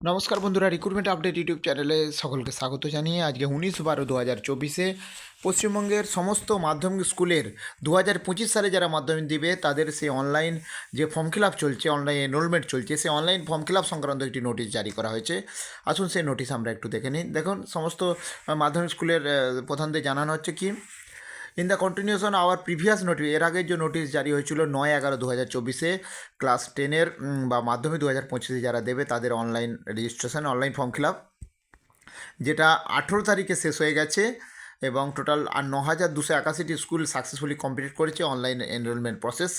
নমস্কার বন্ধুরা recruitment update YouTube চ্যানেলে সকলকে স্বাগত জানিয়ে আজকে উনিশ বারো দু হাজার চব্বিশে পশ্চিমবঙ্গের সমস্ত মাধ্যমিক স্কুলের দু হাজার পঁচিশ সালে যারা মাধ্যমিক দিবে, তাদের সেই অনলাইন যে ফর্ম ফিল চলছে অনলাইন এনরোলমেন্ট চলছে, সেই অনলাইন ফর্ম ফিল সংক্রান্ত একটি নোটিশ জারি করা হয়েছে। আসুন সেই নোটিশ আমরা একটু দেখে নিই। দেখুন, সমস্ত মাধ্যমিক স্কুলের প্রধানদের জানানো হচ্ছে কি? In the continuation our previous notice এর আগের যে নোটিশ জারি হয়েছিল নয় এগারো দু হাজার চব্বিশে ক্লাস টেনের বা মাধ্যমিক দু হাজার পঁচিশে যারা দেবে তাদের online registration online form fill up যেটা আঠেরো তারিখে শেষ হয়ে গেছে এবং টোটাল আর ন হাজার দুশো একাশিটি স্কুল সাকসেসফুলি কমপ্লিট করেছে অনলাইন এনরোলমেন্ট প্রসেস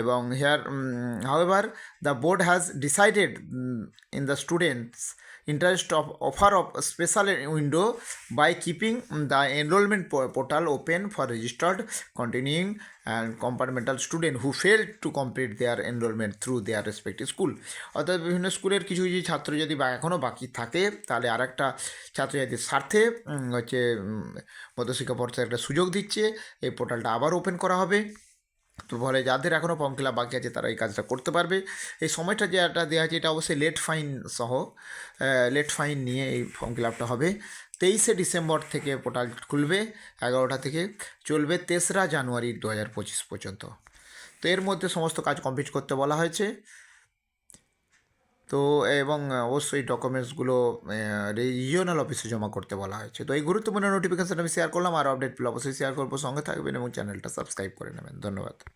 এবং here however the board has decided in the students interest of offer of special window by keeping the enrollment portal open for registered continuing and compartmental student who failed to complete their enrollment through their respective school অর্থাৎ বিভিন্ন স্কুলের কিছু কিছু ছাত্র যদি এখনও বাকি থাকে তাহলে আর একটা ছাত্রছাত্রীর স্বার্থে হচ্ছে মধ্যশিক্ষা পর্যায়ে একটা সুযোগ দিচ্ছে এই পোর্টালটা আবার ওপেন করা হবে ফলে যাদের এখনও ফর্ম ফিল বাকি আছে তারা এই কাজটা করতে পারবে। এই সময়টা যেটা দেওয়া আছে এটা অবশ্যই লেট ফাইন সহ লেট ফাইন নিয়ে এই ফর্ম ফিল হবে। তেইশে ডিসেম্বর থেকে পোর্টাল খুলবে, এগারোটা থেকে চলবে তেসরা জানুয়ারি দু হাজার পঁচিশ পর্যন্ত। তো এর মধ্যে সমস্ত কাজ কমপ্লিট করতে বলা হয়েছে। তো, এবং অবশ্যই ডকুমেন্টসগুলো রিজিওনাল অফিসে জমা করতে বলা হয়েছে। তো এই গুরুত্বপূর্ণ নোটিফিকেশান আমি শেয়ার করলাম, আর আপডেট পেলে অবশ্যই শেয়ার করব। সঙ্গে থাকবেন এবং চ্যানেলটা সাবস্ক্রাইব করে নেবেন। ধন্যবাদ।